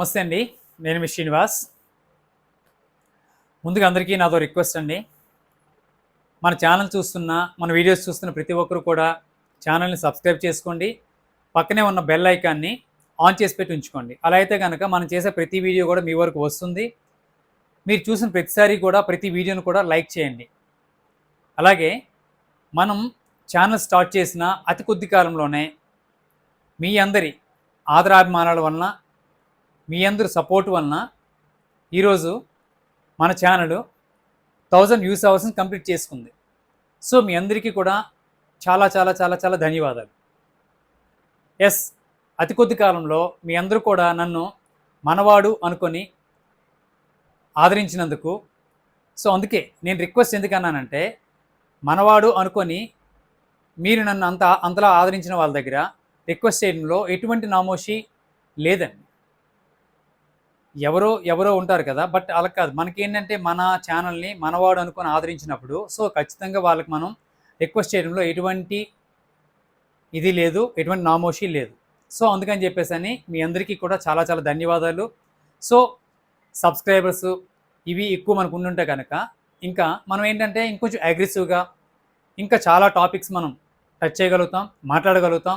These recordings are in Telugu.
నమస్తే అండి నేను మీ శ్రీనివాస్. ముందుగా అందరికీ నాతో రిక్వెస్ట్ అండి. మన ఛానల్ చూస్తున్న మన వీడియోస్ చూస్తున్న ప్రతి ఒక్కరు కూడా ఛానల్ని సబ్స్క్రైబ్ చేసుకోండి. పక్కనే ఉన్న బెల్ ఐకాన్ని ఆన్ చేసి పెట్టి ఉంచుకోండి. అలా అయితే కనుక మనం చేసే ప్రతి వీడియో కూడా మీ వరకు వస్తుంది. మీరు చూసిన ప్రతిసారి కూడా ప్రతి వీడియోను కూడా లైక్ చేయండి. అలాగే మనం ఛానల్ స్టార్ట్ చేసిన అతి కొద్ది కాలంలోనే మీ అందరి ఆదరాభిమానాల వలన మీ అందరి సపోర్ట్ వలన ఈరోజు మన ఛానల్ థౌజండ్ వ్యూస్ అవర్స్ని కంప్లీట్ చేసుకుంది. సో మీ అందరికీ కూడా చాలా చాలా చాలా చాలా ధన్యవాదాలు. ఎస్ అతి కొద్ది కాలంలో మీ అందరూ కూడా నన్ను మనవాడు అనుకొని ఆదరించినందుకు. సో అందుకే నేను రిక్వెస్ట్ ఎందుకన్నానంటే మనవాడు అనుకొని మీరు నన్ను అంత అంతలా ఆదరించిన వాళ్ళ దగ్గర రిక్వెస్ట్ చేయడంలో ఎటువంటి నామోషి లేదండి. ఎవరో ఎవరో ఉంటారు కదా. బట్ అలా కాదు. మనకేంటంటే మన ఛానల్ని మనవాడు అనుకొని ఆదరించినప్పుడు సో ఖచ్చితంగా వాళ్ళకి మనం రిక్వెస్ట్ చేయడంలో ఎటువంటి ఇది లేదు ఎటువంటి నామోషి లేదు. సో అందుకని చెప్పేసి అని మీ అందరికీ కూడా చాలా చాలా ధన్యవాదాలు. సో సబ్స్క్రైబర్స్ ఇవి ఎక్కువ మనకు ఉండుంటే కనుక ఇంకా మనం ఏంటంటే ఇంకొంచెం అగ్రెసివ్గా ఇంకా చాలా టాపిక్స్ మనం టచ్ చేయగలుగుతాం మాట్లాడగలుగుతాం.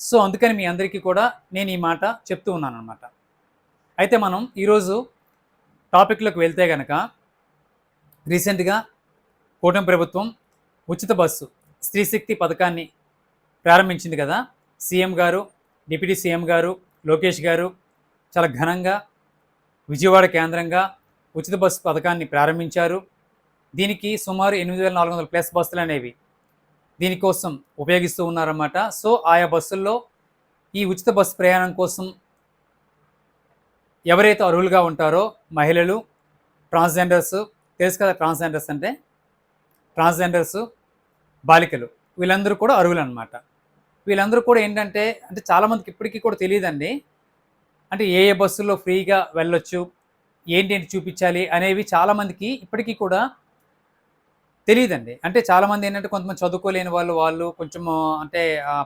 సో అందుకని మీ అందరికీ కూడా నేను ఈ మాట చెప్తూ ఉన్నాను అనమాట అయితే మనం ఈరోజు టాపిక్లోకి వెళ్తే కనుక రీసెంట్గా కూటమి ప్రభుత్వం ఉచిత బస్సు స్త్రీశక్తి పథకాన్ని ప్రారంభించింది కదా. సీఎం గారు డిప్యూటీ సీఎం గారు లోకేష్ గారు చాలా ఘనంగా విజయవాడ కేంద్రంగా ఉచిత బస్సు పథకాన్ని ప్రారంభించారు. దీనికి సుమారు ఎనిమిది వేల నాలుగు వందల ప్లస్ బస్సులు అనేవి దీనికోసం ఉపయోగిస్తూ ఉన్నారన్నమాట. సో ఆయా బస్సుల్లో ఈ ఉచిత బస్సు ప్రయాణం కోసం ఎవరైతే అర్హులుగా ఉంటారో మహిళలు ట్రాన్స్జెండర్స్ తెలుసు కదా ట్రాన్స్జెండర్స్ అంటే? ట్రాన్స్జెండర్స్ బాలికలు. వీళ్ళందరూ కూడా అర్హులు అనమాట వీళ్ళందరూ కూడా ఏంటంటే అంటే చాలామందికి ఇప్పటికీ కూడా తెలియదండి. అంటే ఏ ఏ బస్సుల్లో ఫ్రీగా వెళ్ళొచ్చు ఏంటి చూపించాలి అనేవి చాలామందికి ఇప్పటికీ కూడా తెలియదండి. అంటే చాలామంది ఏంటంటే కొంతమంది చదువుకోలేని వాళ్ళు వాళ్ళు కొంచెం అంటే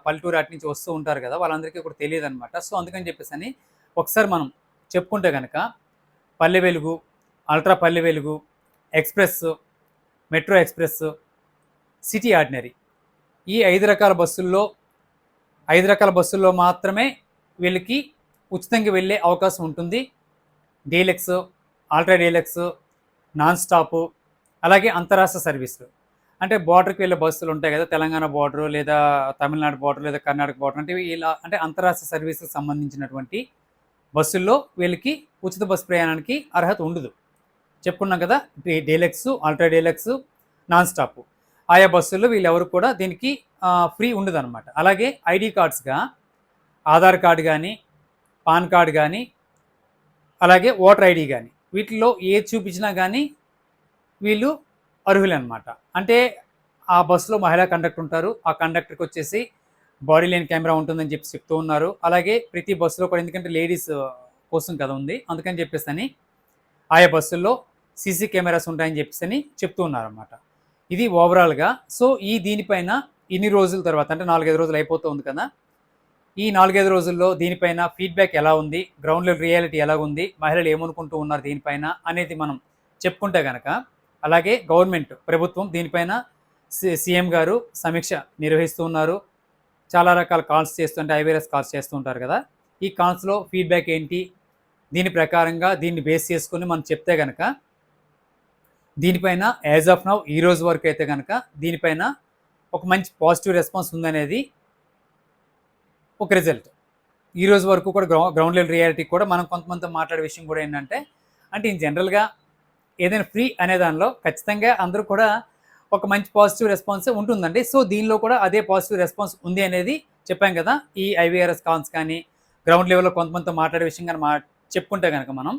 పల్లెటూరు అటు నుంచి వస్తూ ఉంటారు కదా వాళ్ళందరికీ కూడా తెలియదు అనమాట సో అందుకని చెప్పేసి అని ఒకసారి మనం చెప్పుకుంటే కనుక పల్లె Velugu ultra Palle Velugu express metro express city ordinary. ఈ ఐదు రకాల బస్సుల్లో ఐదు రకాల బస్సుల్లో మాత్రమే వీళ్ళకి ఉచితంగా వెళ్ళే అవకాశం ఉంటుంది. Deluxe ultra deluxe non stop అలాగే అంతరాష్ట్ర సర్వీసులు అంటే బార్డర్కి వెళ్ళే బస్సులు ఉంటాయి కదా తెలంగాణ బార్డర్ లేదా తమిళనాడు బార్డర్ లేదా కర్ణాటక బార్డర్ అంటే ఇలా అంటే అంతరాష్ట్ర సర్వీసులకు సంబంధించినటువంటి బస్సుల్లో వీళ్ళకి ఉచిత బస్సు ప్రయాణానికి అర్హత ఉండదు. చెప్పుకున్నాం కదా day- deluxe ultra deluxe non stop ఆయా బస్సుల్లో వీళ్ళెవరు కూడా దీనికి ఫ్రీ ఉండదు అనమాట అలాగే ఐడి కార్డ్స్గా ఆధార్ కార్డు కానీ పాన్ కార్డు కానీ అలాగే ఓటర్ ఐడి కానీ వీటిల్లో ఏది చూపించినా కానీ వీళ్ళు అర్హులు అనమాట అంటే ఆ బస్సులో మహిళా కండక్టర్ ఉంటారు. ఆ కండక్టర్కి వచ్చేసి బాడీ లేని కెమెరా ఉంటుందని చెప్పి చెప్తూ ఉన్నారు. అలాగే ప్రతి బస్సులో కూడా ఎందుకంటే లేడీస్ కోసం కదా ఉంది. అందుకని చెప్పేసి అని ఆయా బస్సుల్లో సీసీ కెమెరాస్ ఉంటాయని చెప్పేసి అని చెప్తూ ఉన్నారన్నమాట. ఇది ఓవరాల్గా సో ఈ దీనిపైన ఇన్ని రోజుల తర్వాత అంటే నాలుగైదు రోజులు అయిపోతూ ఉంది కదా. ఈ నాలుగైదు రోజుల్లో దీనిపైన ఫీడ్బ్యాక్ ఎలా ఉంది? గ్రౌండ్ లెవెల్ రియాలిటీ ఎలా ఉంది? మహిళలు ఏమనుకుంటూ ఉన్నారు దీనిపైన అనేది మనం చెప్పుకుంటే కనుక అలాగే గవర్నమెంట్ ప్రభుత్వం దీనిపైన సి- సీఎం గారు సమీక్ష నిర్వహిస్తూ ఉన్నారు. చాలా రకాల కాల్స్ చేస్తుంటే ఐవేరస్ కాల్స్ చేస్తుంటారు కదా. ఈ కాల్స్లో ఫీడ్బ్యాక్ ఏంటి? దీని ప్రకారంగా దీన్ని బేస్ చేసుకొని మనం చెప్తే కనుక దీనిపైన యాజ్ ఆఫ్ నౌ ఈ రోజు వరకు అయితే కనుక దీనిపైన ఒక మంచి పాజిటివ్ రెస్పాన్స్ ఉందనేది ఒక రిజల్ట్ ఈ రోజు వరకు కూడా గ్రౌ గ్రౌండ్ లెవెల్ రియాలిటీ కూడా మనం కొంతమందితో మాట్లాడే విషయం కూడా ఏంటంటే అంటే ఇన్ జనరల్గా ఏదైనా ఫ్రీ అనే దానిలో ఖచ్చితంగా అందరూ కూడా ఒక మంచి పాజిటివ్ రెస్పాన్స్ ఉంటుందండి. సో దీనిలో కూడా అదే పాజిటివ్ రెస్పాన్స్ ఉంది అనేది చెప్పాం కదా. ఈ ఐవీఆర్ఎస్ కాన్స్ కానీ గ్రౌండ్ లెవెల్లో కొంతమందితో మాట్లాడే విషయం కానీ మా చెప్పుకుంటే కనుక మనం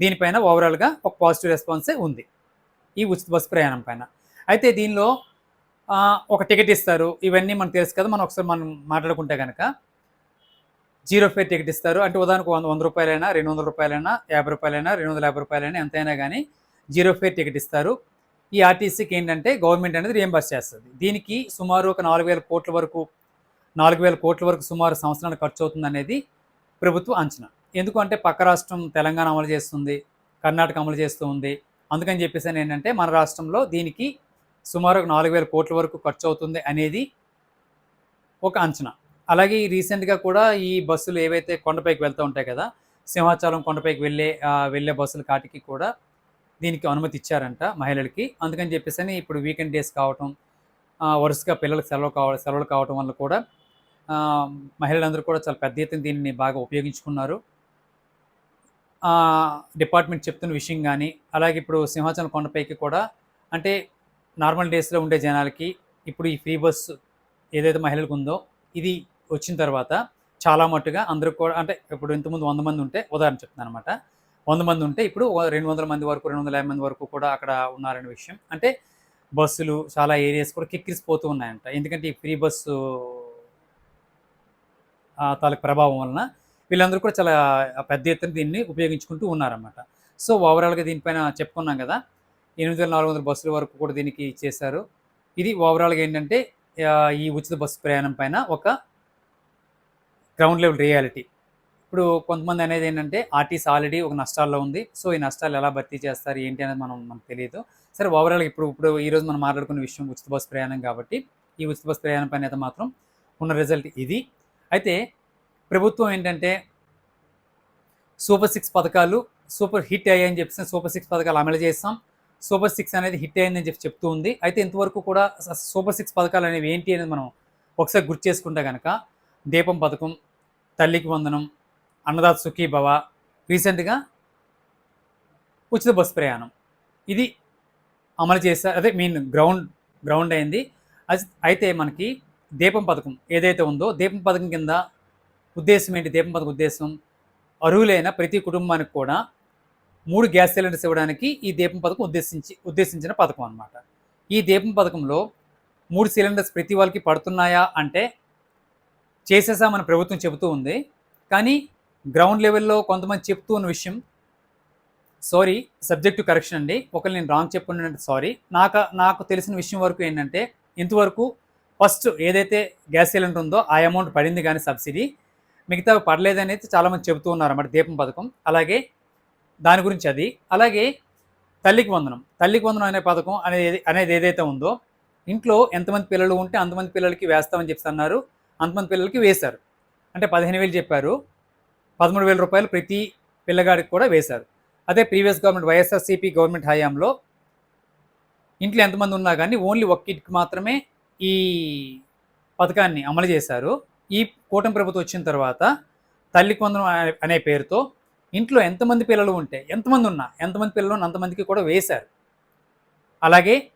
దీనిపైన ఓవరాల్గా ఒక పాజిటివ్ రెస్పాన్సే ఉంది. ఈ ఉచిత బస్సు ప్రయాణం పైన. అయితే దీనిలో ఒక టికెట్ ఇస్తారు. ఇవన్నీ మనకు తెలుసు కదా మనం ఒకసారి మనం మాట్లాడుకుంటే కనుక జీరో ఫేర్ టికెట్ ఇస్తారు. అంటే ఉదాహరణకు వంద వంద రూపాయలైనా రెండు వందల రూపాయలైనా యాభై రూపాయలైనా రెండు వందల యాభై రూపాయలైనా ఎంతైనా కానీ జీరో ఫేర్ టికెట్ ఇస్తారు. ఈ ఆర్టీసీకి ఏంటంటే గవర్నమెంట్ అనేది రియంబర్స్ చేస్తుంది. దీనికి సుమారు ఒక నాలుగు వేల కోట్ల వరకు నాలుగు వేల కోట్ల వరకు సుమారు సంవత్సరానికి ఖర్చు అవుతుంది అనేది ప్రభుత్వ అంచనా. ఎందుకంటే పక్క రాష్ట్రం తెలంగాణ అమలు చేస్తుంది కర్ణాటక అమలు చేస్తూ ఉంది. అందుకని చెప్పేసి ఏంటంటే మన రాష్ట్రంలో దీనికి సుమారు ఒక నాలుగు వేల కోట్ల వరకు ఖర్చు అవుతుంది అనేది ఒక అంచనా. అలాగే ఈ రీసెంట్గా కూడా ఈ బస్సులు ఏవైతే కొండపైకి వెళ్తూ ఉంటాయి కదా సింహాచలం కొండపైకి వెళ్ళే వెళ్ళే బస్సుల కాటికి కూడా దీనికి అనుమతి ఇచ్చారంట మహిళలకి. అందుకని చెప్పేసి అని ఇప్పుడు వీకెండ్ డేస్ కావటం వరుసగా పిల్లలకు సెలవు కావ సెలవులు కావటం వల్ల కూడా మహిళలందరూ కూడా చాలా పెద్ద ఎత్తున దీన్ని బాగా ఉపయోగించుకున్నారు. డిపార్ట్మెంట్ చెప్తున్న విషయం కానీ అలాగే ఇప్పుడు సింహాచలం కొండపైకి కూడా అంటే నార్మల్ డేస్లో ఉండే జనాలకి ఇప్పుడు ఈ ఫ్రీ బస్ ఏదైతే మహిళలకు ఉందో ఇది వచ్చిన తర్వాత చాలా మట్టుగా అందరూ కూడా అంటే ఇప్పుడు ఇంతకుముందు వంద మంది ఉంటే ఉదాహరణ చెప్తున్నాను అనమాట వంద మంది ఉంటే ఇప్పుడు రెండు వందల మంది వరకు రెండు వందల యాభై మంది వరకు కూడా అక్కడ ఉన్నారనే విషయం. అంటే బస్సులు చాలా ఏరియాస్ కూడా కిక్కిరిసిపోతూ ఉన్నాయంట. ఎందుకంటే ఈ ఫ్రీ బస్సు తాలూకు ప్రభావం వలన వీళ్ళందరూ కూడా చాలా పెద్ద ఎత్తున దీన్ని ఉపయోగించుకుంటూ ఉన్నారన్నమాట. సో ఓవరాల్గా దీనిపైన చెప్పుకున్నాం కదా ఎనిమిది వేల నాలుగు వందల బస్సుల వరకు కూడా దీనికి చేశారు. ఇది ఓవరాల్గా ఏంటంటే ఈ ఉచిత బస్సు ప్రయాణం పైన ఒక గ్రౌండ్ లెవెల్ రియాలిటీ ఇప్పుడు కొంతమంది అనేది ఏంటంటే ఆర్టీస్ ఆల్రెడీ ఒక నష్టాల్లో ఉంది. సో ఈ నష్టాలు ఎలా భర్తీ చేస్తారు ఏంటి అనేది మనం మనకు తెలియదు. సరే ఓవరాల్ ఇప్పుడు ఇప్పుడు ఈరోజు మనం మాట్లాడుకున్న విషయం ఉచిత బస్సు ప్రయాణం కాబట్టి ఈ ఉచిత బస్సు ప్రయాణం పైన అయితే మాత్రం ఉన్న రిజల్ట్ ఇది. అయితే ప్రభుత్వం ఏంటంటే సూపర్ సిక్స్ పథకాలు సూపర్ హిట్ అయ్యాయని చెప్పేసి సూపర్ సిక్స్ పథకాలు అమలు చేస్తాం సూపర్ సిక్స్ అనేది హిట్ అయిందని చెప్పి చెప్తూ ఉంది. అయితే ఇంతవరకు కూడా సూపర్ సిక్స్ పథకాలు అనేవి ఏంటి అనేది మనం ఒకసారి గుర్తు చేసుకుంటే కనుక దీపం పథకం తల్లికి వందనం అన్నదాత్ సుఖీ భవ రీసెంట్గా ఉచిత బస్సు ప్రయాణం. ఇది అమలు చేశారు అదే మీన్ గ్రౌండ్ గ్రౌండ్ అయింది. అయితే మనకి దీపం పథకం ఏదైతే ఉందో దీపం పథకం కింద ఉద్దేశం ఏంటి? దీపం పథకం ఉద్దేశం అర్హులైన ప్రతి కుటుంబానికి కూడా మూడు గ్యాస్ సిలిండర్స్ ఇవ్వడానికి ఈ దీపం పథకం ఉద్దేశించి ఉద్దేశించిన పథకం అన్నమాట. ఈ దీపం పథకంలో మూడు సిలిండర్స్ ప్రతి వాళ్ళకి పడుతున్నాయా అంటే చేసేసామని ప్రభుత్వం చెబుతూ ఉంది. కానీ గ్రౌండ్ లెవెల్లో కొంతమంది చెప్తూ ఉన్న విషయం. సారీ సబ్జెక్టు కరెక్షన్ అండి. ఒకరు నేను రాంగ్ చెప్పుకున్నానంటే సారీ నాకు నాకు తెలిసిన విషయం వరకు ఏంటంటే ఇంతవరకు ఫస్ట్ ఏదైతే గ్యాస్ సిలిండర్ ఉందో ఆ అమౌంట్ పడింది కానీ సబ్సిడీ మిగతా పడలేదని అయితే చాలామంది చెబుతూ ఉన్నారు అన్నమాట దీపం పథకం. అలాగే దాని గురించి అది. అలాగే తల్లికి వందనం. తల్లికి వందనం అనే పథకం అనేది అనేది ఏదైతే ఉందో ఇంట్లో ఎంతమంది పిల్లలు ఉంటే అంతమంది పిల్లలకి వేస్తామని చెప్పి అన్నారు. అంతమంది పిల్లలకి వేశారు. అంటే పదిహేను వేలు చెప్పారు. పదమూడు వేల రూపాయలు ప్రతి పిల్లగాడికి కూడా వేశారు. అదే ప్రీవియస్ గవర్నమెంట్ వైఎస్ఆర్సీపీ గవర్నమెంట్ హయాంలో ఇంట్లో ఎంతమంది ఉన్నా కానీ ఓన్లీ ఒక్క మాత్రమే ఈ పథకాన్ని అమలు చేశారు. ఈ కూటమి ప్రభుత్వం వచ్చిన తర్వాత తల్లి కొందరం అనే- పేరుతో ఇంట్లో ఎంతమంది పిల్లలు ఉంటే ఎంతమంది ఉన్నా ఎంతమంది పిల్లలు అంతమందికి కూడా వేశారు. అలాగే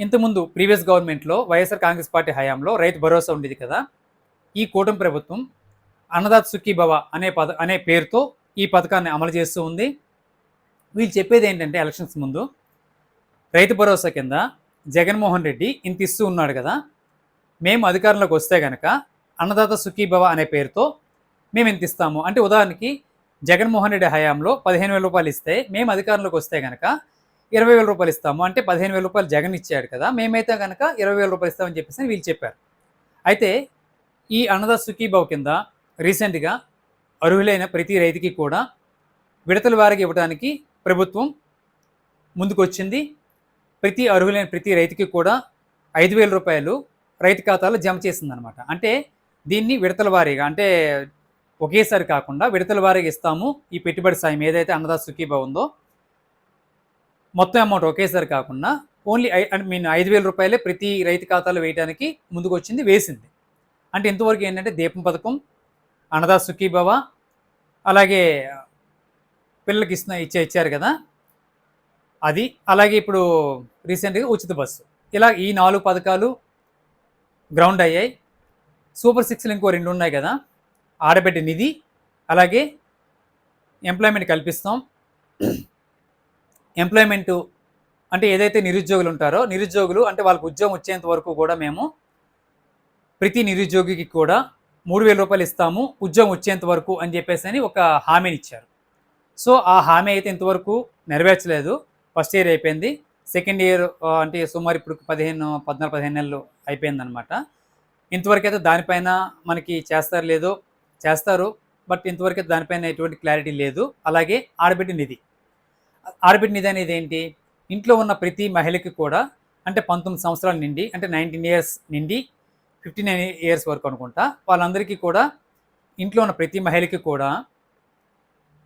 ఇంతకుముందు ప్రీవియస్ గవర్నమెంట్లో వైఎస్ఆర్ కాంగ్రెస్ పార్టీ హయాంలో రైతు భరోసా ఉండేది కదా. ఈ కూటమి ప్రభుత్వం అన్నదాత్ సుఖీ భవ అనే పద అనే పేరుతో ఈ పథకాన్ని అమలు చేస్తూ ఉంది. వీళ్ళు చెప్పేది ఏంటంటే ఎలక్షన్స్ ముందు రైతు భరోసా కింద జగన్మోహన్ రెడ్డి ఇంత ఇస్తూ ఉన్నాడు కదా మేము అధికారంలోకి వస్తే కనుక అన్నదాత సుఖీభవ అనే పేరుతో మేము ఇంత ఇస్తాము. అంటే ఉదాహరణకి జగన్మోహన్ రెడ్డి హయాంలో పదిహేను వేల రూపాయలు ఇస్తే మేము అధికారంలోకి వస్తే కనుక ఇరవై వేల రూపాయలు ఇస్తాము. అంటే పదిహేను వేల రూపాయలు జగన్ ఇచ్చాడు కదా మేమైతే కనుక ఇరవై వేల రూపాయలు ఇస్తామని చెప్పేసి వీళ్ళు చెప్పారు. అయితే ఈ అన్నదాత సుఖీభవ కింద రీసెంట్గా అర్హులైన ప్రతి రైతుకి కూడా విడతల వారికి ఇవ్వడానికి ప్రభుత్వం ముందుకు వచ్చింది ప్రతి అర్హులైన ప్రతి రైతుకి కూడా ఐదు వేల రూపాయలు రైతు ఖాతాలో జమ చేసిందనమాట. అంటే దీన్ని విడతల వారీగా అంటే ఒకేసారి కాకుండా విడతల వారీగా ఇస్తాము. ఈ పెట్టుబడి సాయం ఏదైతే అన్నదాత సుఖీభావ ఉందో మొత్తం అమౌంట్ ఒకేసారి కాకుండా ఓన్లీ ఐ ఐ మీన్ ఐదు వేల రూపాయలే ప్రతి రైతు ఖాతాలో వేయడానికి ముందుకు వచ్చింది వేసింది. అంటే ఇంతవరకు ఏంటంటే దీపం పథకం అన్నదాత సుఖీభవ అలాగే పిల్లలకి ఇస్తున్న ఇచ్చే ఇచ్చారు కదా. అది. అలాగే ఇప్పుడు రీసెంట్గా ఉచిత బస్సు. ఇలా ఈ నాలుగు పథకాలు గ్రౌండ్ అయ్యాయి. సూపర్ సిక్స్లు ఇంకో రెండు ఉన్నాయి కదా. ఆడబిడ్డ నిధి అలాగే ఎంప్లాయ్మెంట్ కల్పిస్తాం. ఎంప్లాయ్మెంటు అంటే ఏదైతే నిరుద్యోగులు ఉంటారో నిరుద్యోగులు అంటే వాళ్ళకు ఉద్యోగం వచ్చేంత వరకు కూడా మేము ప్రతి నిరుద్యోగికి కూడా మూడు వేల రూపాయలు ఇస్తాము ఉద్యోగం వచ్చేంత వరకు అని చెప్పేసి అని ఒక హామీని ఇచ్చారు. సో ఆ హామీ అయితే ఇంతవరకు నెరవేర్చలేదు. ఫస్ట్ ఇయర్ అయిపోయింది. సెకండ్ ఇయర్ అంటే సుమారు ఇప్పుడు పదిహేను పద్నాలుగు పదిహేను నెలలు అయిపోయిందనమాట ఇంతవరకు అయితే దానిపైన మనకి చేస్తారు లేదో చేస్తారు. బట్ ఇంతవరకు అయితే దానిపైన ఎటువంటి క్లారిటీ లేదు. అలాగే ఆడబిడ్డ నిధి. ఆడబిడ్డ నిధి అనేది ఏంటి? ఇంట్లో ఉన్న ప్రతి మహిళకి కూడా అంటే పంతొమ్మిది సంవత్సరాల నిండి అంటే నైన్టీన్ ఇయర్స్ నిండి ఫిఫ్టీ నైన్ ఇయర్స్ వరకు అనుకుంటా వాళ్ళందరికీ కూడా ఇంట్లో ఉన్న ప్రతి మహిళకి కూడా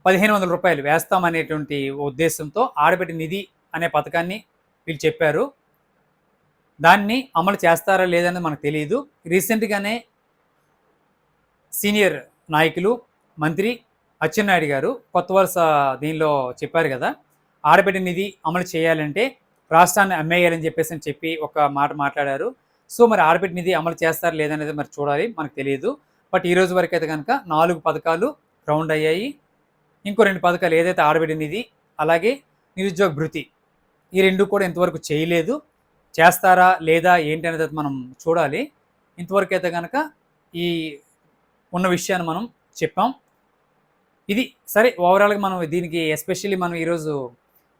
పదిహేను వందల రూపాయలు వేస్తామనేటువంటి ఉద్దేశంతో ఆడబిడ్డ నిధి అనే పథకాన్ని వీళ్ళు చెప్పారు. దాన్ని అమలు చేస్తారా లేదని మనకు తెలియదు రీసెంట్గానే సీనియర్ నాయకులు మంత్రి అచ్చెన్నాయుడు గారు కొత్త వరుస దీనిలో చెప్పారు కదా ఆడబిడ్డ నిధి అమలు చేయాలంటే రాష్ట్రాన్ని అమ్మేయాలని చెప్పేసి అని చెప్పి ఒక మాట మాట్లాడారు. సో మరి ఆడబిడ్డ నిధి అమలు చేస్తారా లేదనేది మరి చూడాలి మనకు తెలియదు. బట్ ఈ రోజు వరకు అయితే కనుక నాలుగు పథకాలు రౌండ్ అయ్యాయి. ఇంకో రెండు పథకాలు ఏదైతే ఆడబిడ్డ నిధి అలాగే నిరుద్యోగ భృతి ఈ రెండు కూడా ఇంతవరకు చేయలేదు. చేస్తారా లేదా ఏంటి అనేది మనం చూడాలి. ఇంతవరకు అయితే కనుక ఈ ఉన్న విషయాన్ని మనం చెప్పాం. ఇది సరే ఓవరాల్గా మనం దీనికి ఎస్పెషల్లీ మనం ఈరోజు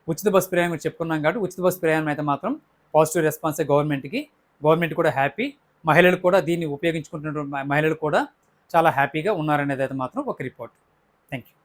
ఉచిత బస్ ప్రయాణం చెప్పుకున్నాం కాబట్టి ఉచిత బస్ ప్రయాణం అయితే మాత్రం పాజిటివ్ రెస్పాన్స్ గవర్నమెంట్కి. గవర్నమెంట్ కూడా హ్యాపీ. మహిళలు కూడా దీన్ని ఉపయోగించుకుంటున్న మహిళలు కూడా చాలా హ్యాపీగా ఉన్నారనేది అయితే మాత్రం ఒక రిపోర్ట్. Thank you